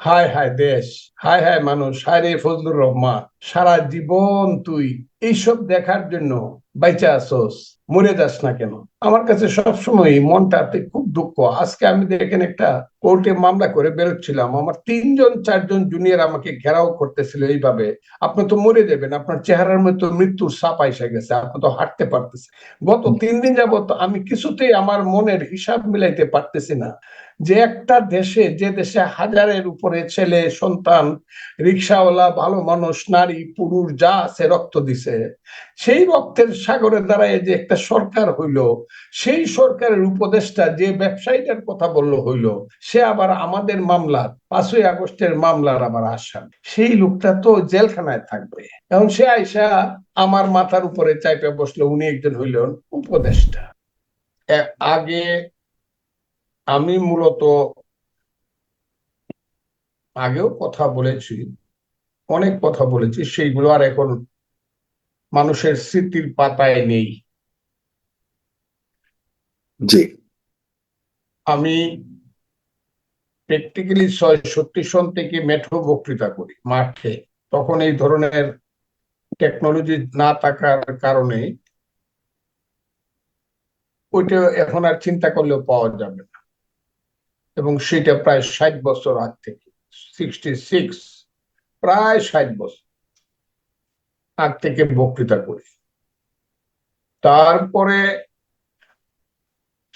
হায় হায় দেশ, হায় হায় মানুষ, হায় রে ফজলুর রহমান, সারা জীবন তুই এইসব দেখার জন্য বাইচা আসোস মরে যাস না কেন? আমার কাছে সবসময় মনটাতে খুব দুঃখ। আজকে আমি দেখেন একটা কোর্টে মামলা করে বেরোচ্ছিলাম। আমার তিনজন, চারজন জুনিয়র আমাকে ঘেরাও করতেছিল এইভাবে। আপনি তো মরে যাবেন, আপনার চেহারার মধ্যে মৃত্যুর সাপ আইসা গেছে, আপনি তো হাঁটতে পারতেছেন। গত তিন দিন যাবত আমি কিছুতেই আমার মনের হিসাব মিলাইতে পারতেছি না যে একটা দেশে, যে দেশে হাজারের উপরে ছেলে, সন্তান, রিক্সাওয়ালা, ভালো মানুষ, নারী, পুরুষ যা আছে রক্ত দিছে, সেই রক্তের সাগরে দাঁড়ায় যে একটা সরকার হইল, সেই সরকারের উপদেষ্টা যে ব্যবসায়ীটার কথা বলল হইল, সে আবার আমাদের মামলার, পাঁচই আগস্টের মামলার আবার আসাম। সেই লোকটা তো জেলখানায় থাকবে। এখন সে আইসা আমার মাথার উপরে চাইপে বসল, উনি একজন হইলেন উপদেষ্টা। আগে আমি মূলত আগেও কথা বলেছি, অনেক কথা বলেছি, সেইগুলো আর এখন মানুষের স্মৃতির পাতায় নেই। জি। আমি প্র্যাকটিক্যালি ছয়ষট্টি সন থেকে মেঠো বক্তৃতা করি, মাঠে। তখন এই ধরনের টেকনোলজি না থাকার কারণে ওইটা এখন আর চিন্তা করলেও পাওয়া যাবে না। এবং সেটা প্রায় ষাট বছর আগ থেকে সিক্সটি সিক্স প্রায় ষাট বছর আগ থেকে বক্তৃতা করি। তারপরে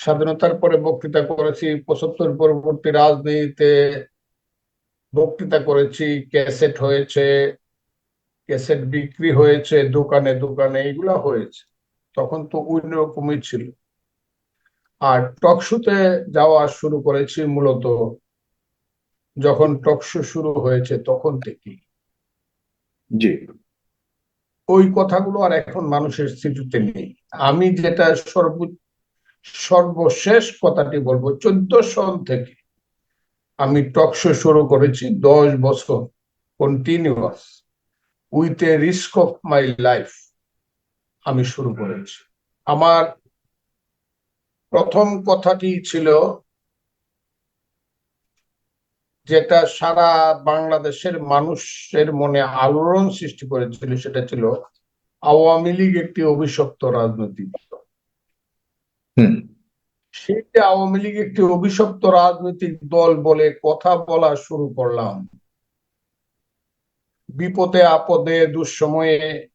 স্বাধীনতার পরে বক্তৃতা করেছি পঁচাত্তর পরবর্তী রাজনীতিতে বক্তৃতা করেছি ক্যাসেট হয়েছে ক্যাসেট বিক্রি হয়েছে দোকানে দোকানে এগুলা হয়েছে। তখন তো অন্য রকমই ছিল। আর টকশোতে যাওয়া শুরু করেছি মূলত যখন টকশো শুরু হয়েছে তখন থেকেই। জি। ওই কথাগুলো আর এখন মানুষের স্মৃতিতে নেই। আমি যেটা সর্ব সর্বশেষ কথাটি বলব, চোদ্দ সন থেকে আমি টকশো শুরু করেছি দশ বছর continuous with a risk of my life আমি শুরু করেছি। আমার প্রথম কথাটি ছিল যেটা সারা বাংলাদেশের মানুষের মনে আলোড়ন সৃষ্টি করেছিল, সেটা ছিল আওয়ামী লীগ একটি অভিশপ্ত রাজনৈতিক দল যে আওয়ামী লীগ একটি অভিশপ্ত রাজনৈতিক দল বলে কথা বলা শুরু করলাম। বিপদে আপদে দুঃসময়ে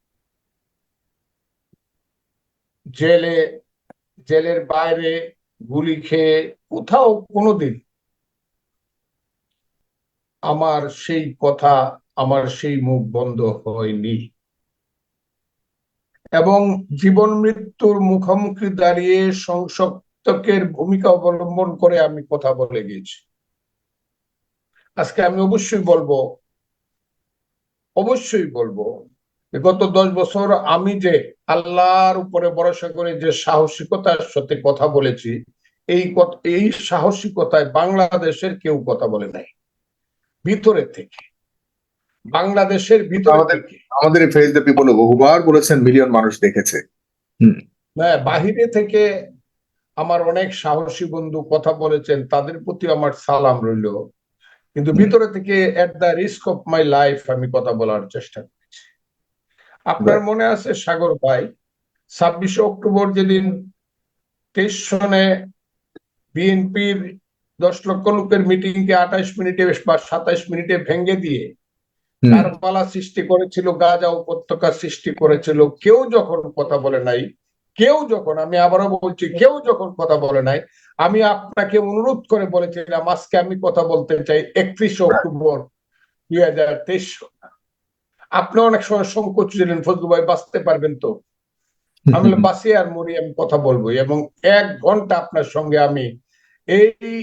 জেলে, জেলের বাইরে গুলি খেয়ে কোথাও কোনোদিন আমার সেই কথা, আমার সেই মুখ বন্ধ হয়নি। এবং জীবন মৃত্যুর মুখোমুখি দাঁড়িয়ে সংসদকের ভূমিকা অবলম্বন করে আমি কথা বলে গেছি আজকে আমি অবশ্যই বলব অবশ্যই বলব গত দশ বছর আমি যে আল্লাহর উপরে ভরসা করে যে সাহসিকতার সাথে কথা বলেছি, এই এই সাহসিকতায় বাংলাদেশের কেউ কথা বলে নাই। ভিতরে থেকে। বাংলাদেশের ভিতরে আমাদের- ফেস দ্য পিপল বহুবার বলেছেন মিলিয়ন মানুষ দেখেছে। না বাহিরে থেকে আমার অনেক সাহসী বন্ধু কথা বলেছেন তাদের প্রতি আমার সালাম রইল। কিন্তু ভিতরে থেকে at the risk of my life আমি কথা বলার চেষ্টা করেছি। আপনার মনে আছে সাগর ভাই ছাব্বিশে অক্টোবর যেদিন তেইশ সনে বিএনপির দশ লক্ষ লোকের মিটিংকে আঠাইশ মিনিটে বা সাতাইশ মিনিটে ভেঙে দিয়ে কারবালা সৃষ্টি করেছিল গাজা উপত্যকা সৃষ্টি করেছিল। কেউ যখন কথা বলে নাই কেউ যখন আমি আবারও বলছি কেউ যখন কথা বলে নাই আমি আপনাকে অনুরোধ করে বলেছিলাম আজকে আমি কথা বলতে চাই একত্রিশে অক্টোবর দুই হাজার তেইশ আপনি অনেক সময় সংকোচ ছিলেন ফজলু ভাই বাঁচতে পারবেন তো? আমি বাঁচি আর মরি আমি কথা বলব এবং এক ঘণ্টা আপনার সঙ্গে আমি এই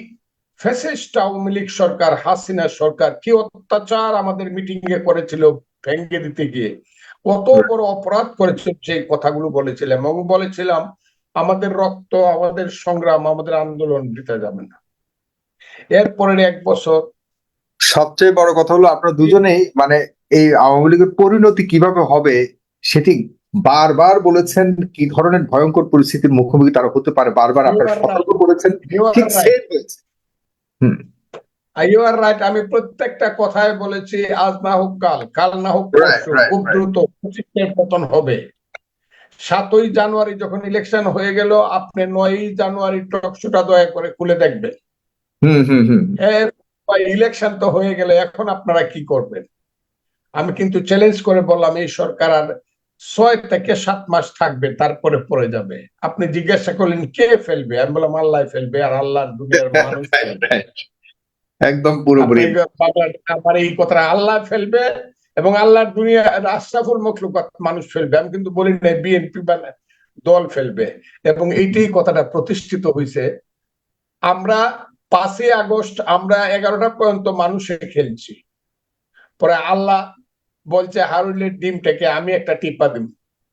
ফ্যাসিস্ট আওয়ামী লীগ সরকার হাসিনা সরকার কি অত্যাচার আমাদের মিটিং এ করেছিল ভেঙ্গে দিতে গিয়ে কত বড় অপরাধ করেছে সেই কথাগুলো বলেছিলাম এবং বলেছিলাম আমাদের রক্ত আমাদের সংগ্রাম আমাদের আন্দোলন দিতে যাবে না এরপরের এক বছর সবচেয়ে বড় কথা হলো আপনারা দুজনেই মানে এই আওয়ামী লীগের পরিণতি কীভাবে হবে সেটি বারবার বলেছেন কি ধরনের ভয়ঙ্কর পরিস্থিতির মুখোমুখি তারা হতে পারে বারবার আপনারা. সতর্ক করেছেন ঠিক. সেম হয়েছে ইউ আর রাইট আমি প্রত্যেকটা কথায় বলেছি আজ না হোক কাল কাল না হোক খুব দ্রুত পঁচিশের পতন হবে। সাতই জানুয়ারি যখন ইলেকশন হয়ে গেল আপনি নয়ই জানুয়ারি টকশোটা দয়া করে খুলে দেখবেন। হুম হুম হুম। ইলেকশন তো হয়ে গেলে এখন আপনারা কি করবেন? আমি কিন্তু চ্যালেঞ্জ করে বললাম এই সরকার আর ছয় থেকে সাত মাস থাকবে তারপরে পড়ে যাবে। আপনি জিজ্ঞাসা করলেন কে ফেলবে? আমি বললাম আল্লাহ ফেলবে আর আল্লাহর দুনিয়ার মানুষ ফেলবে। একদম পুরোপুরি। আমার এই কথাটা আল্লাহ ফেলবে এবং আল্লাহর দুনিয়া আশরাফুল মখলুকাত মানুষ ফেলবে। আমি কিন্তু বলি না বিএনপি দল ফেলবে। এবং এইটাই কথাটা প্রতিষ্ঠিত হয়েছে আমরা পাঁচই আগস্ট আমরা এগারোটা পর্যন্ত মানুষে খেলছি। পরে আল্লাহ বলছে হারুলের ডিমটাকে আমি একটা টিপা দিব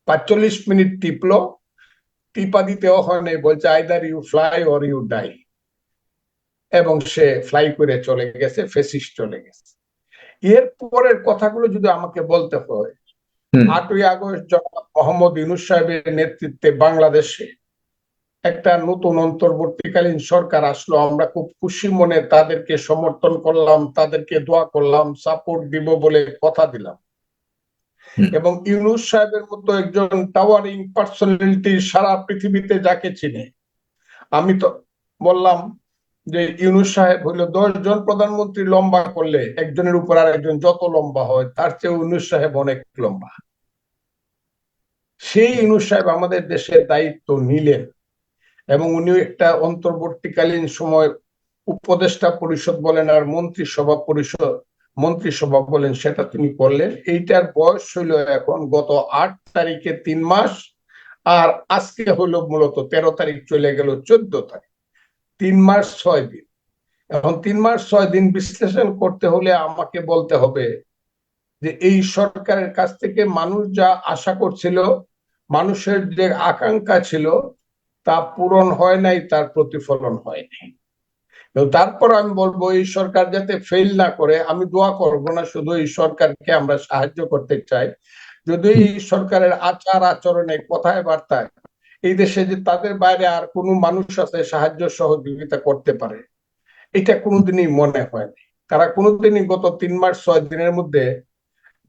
পাঁচচল্লিশ মিনিট টিপলো টিপা দিতেও হয় নাই বলছে either you fly or you die এবং সে ফ্লাই করে চলে গেছে ফেসিস চলে গেছে। এর পরের কথাগুলো যদি আমাকে বলতে হয় আটই আগস্ট জনাব মোহাম্মদ ইউনুস সাহেবের নেতৃত্বে বাংলাদেশে একটা নতুন অন্তর্বর্তীকালীন সরকার আসলো। আমরা খুব খুশি মনে তাদেরকে সমর্থন করলাম তাদেরকে দোয়া করলাম সাপোর্ট দিব বলে কথা দিলাম। এবং ইউনুস সাহেবের মতো একজন টাওয়ারিং পার্সোনালিটি সারা পৃথিবীতে যাকে চিনে। আমি তো বললাম যে ইউনুস সাহেব হইল দশ জন প্রধানমন্ত্রী লম্বা করলে একজনের উপর আর একজন যত লম্বা হয়, তার চেয়ে ইউনুস সাহেব অনেক লম্বা। সেই ইউনুস সাহেব আমাদের দেশের দায়িত্ব নিলেন এবং উনিও একটা অন্তর্বর্তীকালীন সময় উপদেষ্টা পরিষদ বলেন আর মন্ত্রিসভা পরিষদ মন্ত্রিসভা বলেন, সেটা তিনি করলেন। এইটার বয়স হইল এখন গত আট তারিখে তিন মাস, আর আজকে হইল মূলত তেরো তারিখ, চলে গেল চোদ্দ তারিখ। তিন মাস ছয় দিন। এখন তিন মাস ছয় দিন বিশ্লেষণ করতে হলে আমাকে বলতে হবে যে এই সরকারের কাছ থেকে মানুষ যা আশা করছিল, মানুষের যে আকাঙ্ক্ষা ছিল, তা পূরণ হয় নাই, তার প্রতিফলন হয় নাই। এবং তারপর আমি বলব, এই সরকার যাতে ফেল না করে, আমি দোয়া করব না শুধু এই সরকারকে আমরা সাহায্য করতে চাই। যদি এই সরকারের আচার আচরণে কথায় বার্তায় এই দেশে যে তাদের বাইরে আর কোনো মানুষ আছে সাহায্য সহযোগিতা করতে পারে, এটা কোনোদিনই মনে হয়নি তারা কোনোদিনই গত তিন মাস, ছয় দিনের মধ্যে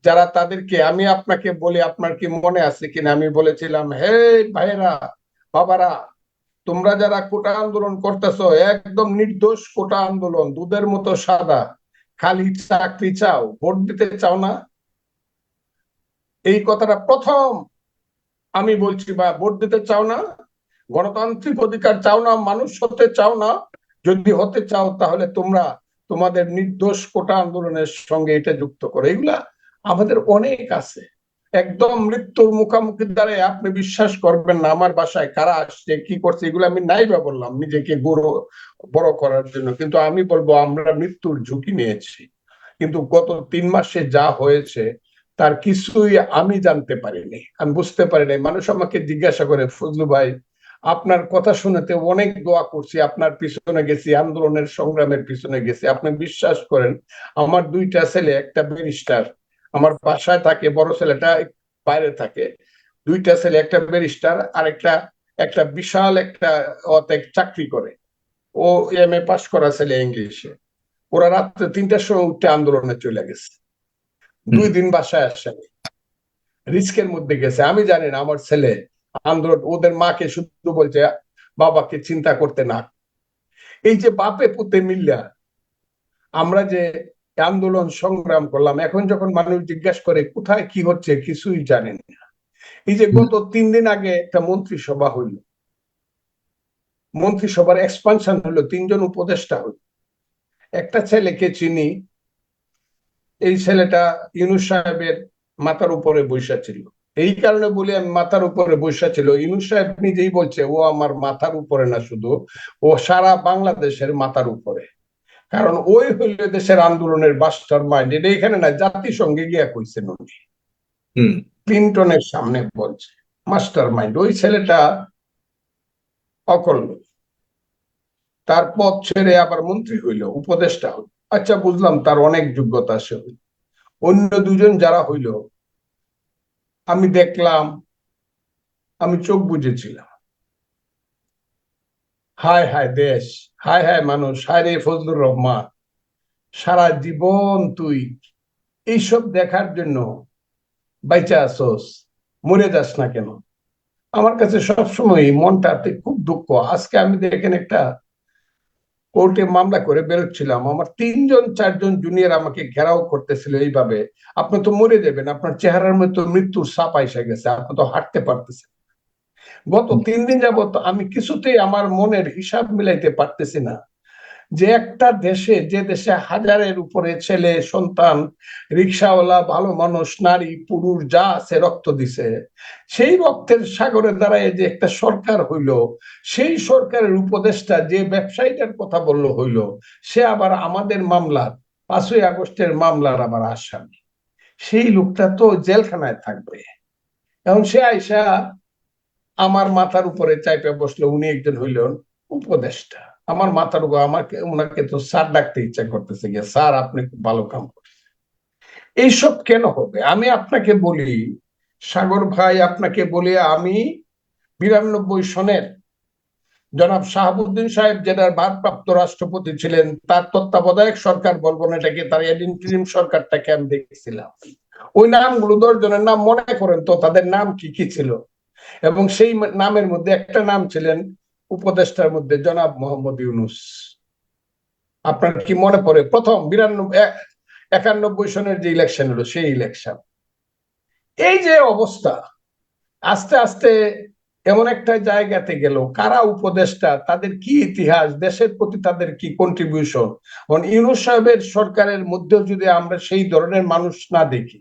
যারা তাদেরকে, আমি আপনাকে বলি, আপনার কি মনে আছে কিনা? আমি বলেছিলাম হে ভাইরা বাবারা তোমরা যারা কোটা আন্দোলন করতেছো, একদম নির্দোষ কোটা আন্দোলন, দুধের মতো সাদা, খালি চাকরি চাও, ভোট দিতে চাও না। এই কথাটা প্রথম আমি বলছি, বা ভোট দিতে চাও না, গণতান্ত্রিক অধিকার চাও না, মানুষ হতে চাও না, যদি হতে চাও তাহলে তোমরা তোমাদের নির্দোষ কোটা আন্দোলনের সঙ্গে এটা যুক্ত করো। এগুলা আমাদের অনেক আছে। একদম মৃত্যুর মুখোমুখি দাঁড়ায় আপনি বিশ্বাস করবেন না আমার বাসায় কারা আসছে, কি করছে, এগুলো আমি নাই বা বললাম নিজেকে বড় বড় করার জন্য। কিন্তু আমি বলব, আমরা মৃত্যুর ঝুঁকি নিয়েছি। কিন্তু গত তিন মাসে যা হয়েছে, তার কিছুই আমি জানতে পারিনি। আমি বুঝতে পারিনি। মানুষ আমাকে জিজ্ঞাসা করে, ফজলু ভাই, আপনার কথা শুনেতে অনেক দোয়া করছি, আপনার পিছনে গেছি, আন্দোলনের সংগ্রামের পিছনে গেছি। আপনি বিশ্বাস করেন, আমার দুইটা ছেলে, একটা ব্যারিস্টার আমার বাসায় থাকে বড় ছেলেটা বাইরে থাকে। দুইটা ছেলে একটা ব্যারিস্টার আর একটা একটা বিশাল একটা অতে চাকরি করে। ও এম এ পাস করা ছেলে ইংলিশে ওরা রাত্রে তিনটার সময় উঠে আন্দোলনে চলে গেছে। দুই দিন বাসায় আসেনি রিস্কের মধ্যে গেছে। আমি জানি না আমার ছেলে আন্দোলন ওদের মাকে শুধু বলছে বাবাকে চিন্তা করতে না। এই যে বাপে পুতে মিল্লা আমরা যে আন্দোলন সংগ্রাম করলাম। এখন যখন মানুষ জিজ্ঞাসা করে, কোথায় কি হচ্ছে? কিছুই জানেন না। এই যে গত তিন দিন আগে একটা মন্ত্রিসভা হইল। মন্ত্রিসভার এক্সপানশন হলো তিনজন উপদেষ্টা হইল। একটা ছেলেকে চিনি, এই ছেলেটা ইউনুস সাহেবের মাথার উপরে বৈশা ছিল। এই কারণে বলি আমি মাথার উপরে বৈশা ছিল। ইউনুস সাহেব নিজেই বলছে, ও আমার মাথার উপরে না শুধু, ও সারা বাংলাদেশের মাথার উপরে। কারণ ওই হইল দেশের আন্দোলনের বাস্টার মাইন্ড এটা এখানে না জাতিসংঘে গিয়া কইছেন উনি। ক্লিন্টনের সামনে বলছে মাস্টার মাইন্ড ওই ছেলেটা অকল্য। তার পদ ছেড়ে আবার মন্ত্রী হইল উপদেষ্টা হইল। আচ্ছা বুঝলাম তার অনেক যোগ্যতা আছে হইল। অন্য দুজন যারা হইল আমি দেখলাম আমি চোখ বুঝেছিলাম হায় হায় দেশ। হায় হায় মানুষ, হায় রে ফজলুর রহমান। সারা জীবন তুই এইসব দেখার জন্য বাইচা আসোস মরে যাস না কেন? আমার কাছে সবসময় মনটাতে খুব দুঃখ। আজকে আমি দেখেন একটা কোর্টে মামলা করে বেরোচ্ছিলাম, আমার তিনজন, চারজন জুনিয়র আমাকে ঘেরাও করতেছিল এইভাবে। আপনি তো মরে যাবেন, আপনার চেহারার মধ্যে মৃত্যুর সাপ আইসা গেছে, আপনি তো হাঁটতে পারতেছেন। গত তিন দিন যাবত আমি কিছুতেই আমার মনের হিসাব মিলাইতে পারতেছি না যে একটা দেশে, যে দেশে হাজারের উপরে ছেলে, সন্তান, রিক্সাওয়ালা, ভালো মানুষ, নারী, পুরুষ, যা আছে রক্ত দিছে, সেই রক্তের সাগরে দাঁড়ায় যে একটা সরকার হইল, সেই সরকারের উপদেষ্টা যে ব্যবসায়ীটার কথা বলল হইল, সে আবার আমাদের মামলার, পাঁচই আগস্টের মামলার আবার আসামি। সেই লোকটা তো জেলখানায় থাকবে। এখন সে আইসা আমার মাথার উপরে চাইপে বসল উনি একজন হইলেন উপদেষ্টা। আমার মাথার উপর আমাকে ওনাকে তো স্যার ডাকতে ইচ্ছা করতেছে গিয়ে, স্যার, আপনি খুব ভালো কাম করছেন। এইসব কেন হবে? আমি আপনাকে বলি, সাগর ভাই আপনাকে বলি, আমি বিরানব্বই সনের জনাব শাহাবুদ্দিন সাহেব, যেটার ভারপ্রাপ্ত রাষ্ট্রপতি ছিলেন, তার তত্ত্বাবধায়ক সরকার বলব না এটাকে, তার ইন্টারিম সরকারটাকে আমি দেখছিলাম। ওই নামগুলো দশজনের নাম মনে করেন তো, তাদের নাম কি কি ছিল? এবং সেই নামের মধ্যে একটা নাম ছিলেন উপদেষ্টার মধ্যে জনাব মোহাম্মদ ইউনুস। আপনার কি মনে পড়ে? প্রথম বিরানব্বই একানব্বই সনের যে ইলেকশন হলো, সেই ইলেকশন এই যে অবস্থা, আস্তে আস্তে এমন একটা জায়গাতে গেল, কারা উপদেষ্টা, তাদের কি ইতিহাস, দেশের প্রতি তাদের কি কন্ট্রিবিউশন ইউনুস সাহেবের সরকারের মধ্যেও যদি আমরা সেই ধরনের মানুষ না দেখি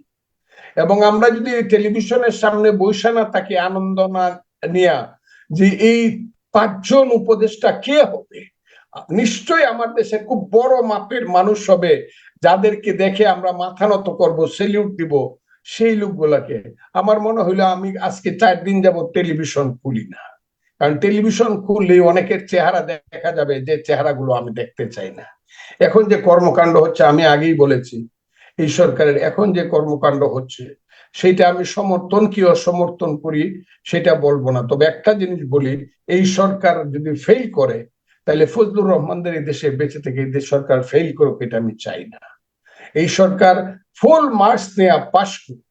এবং আমরা যদি টেলিভিশনের সামনে বৈশা না তাকে আনন্দ না নিয়া, যে এই পাঁচজন উপদেষ্টা কে হবে? নিশ্চয়ই আমার দেশে খুব বড় মাপের মানুষ হবে, যাদেরকে দেখে আমরা মাথা নত করব সেলিউট দিব সেই লোকগুলাকে। আমার মনে হইল আমি আজকে চার দিন যাব টেলিভিশন খুলি না। কারণ টেলিভিশন খুললেই অনেকের চেহারা দেখা যাবে, যে চেহারাগুলো আমি দেখতে চাই না। এখন যে কর্মকাণ্ড হচ্ছে, আমি আগেই বলেছি এই সরকারের এখন যে কর্মকাণ্ড হচ্ছে সেটা আমি সমর্থন কি অসমর্থন করি সেটা বলব না। তবে একটা জিনিস বলি, এই সরকার যদি ফেল করে তাহলে ফজলুর রহমানদের এই দেশে বেঁচে থেকে এই দেশ সরকার ফেল করুক এটা আমি চাই না। এই সরকার ফুল মার্কস নেয়া পাশ করুক।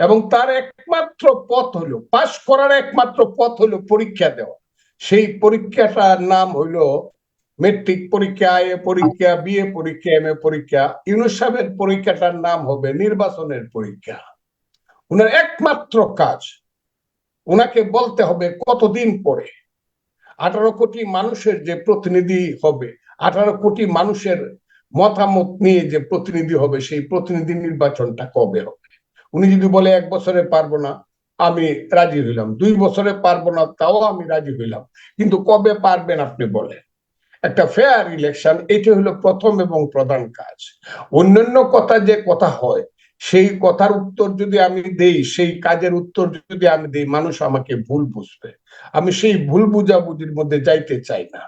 এবং তার একমাত্র পথ হলো পাশ করার একমাত্র পথ হলো পরীক্ষা দেওয়া। সেই পরীক্ষাটার নাম হইল মেট্রিক পরীক্ষা, এ পরীক্ষা বিএ পরীক্ষা, এম এ পরীক্ষা ইউনুস পরীক্ষাটার নাম হবে নির্বাচনের পরীক্ষা। উনার একমাত্র কাজ, উনাকে বলতে হবে কতদিন পরে। আঠারো কোটি মানুষের যে প্রতিনিধি হবে, আঠারো কোটি মানুষের মতামত নিয়ে যে প্রতিনিধি হবে, সেই প্রতিনিধি নির্বাচনটা কবে হবে? উনি যদি বলে এক বছরে পারব না, আমি রাজি হইলাম। দুই বছরে পারব না, তাও আমি রাজি হইলাম। কিন্তু কবে পারবেন আপনি বলেন? একটা ফেয়ার ইলেকশন এটি হলো প্রথম এবং প্রধান কাজ। অন্যান্য কথা যে কথা হয়, সেই কথার উত্তর যদি আমি দেই, সেই কাজের উত্তর যদি আমি দেই, মানুষ আমাকে ভুল বুঝবে। আমি সেই ভুল বুঝাবুঝির মধ্যে যাইতে চাই না।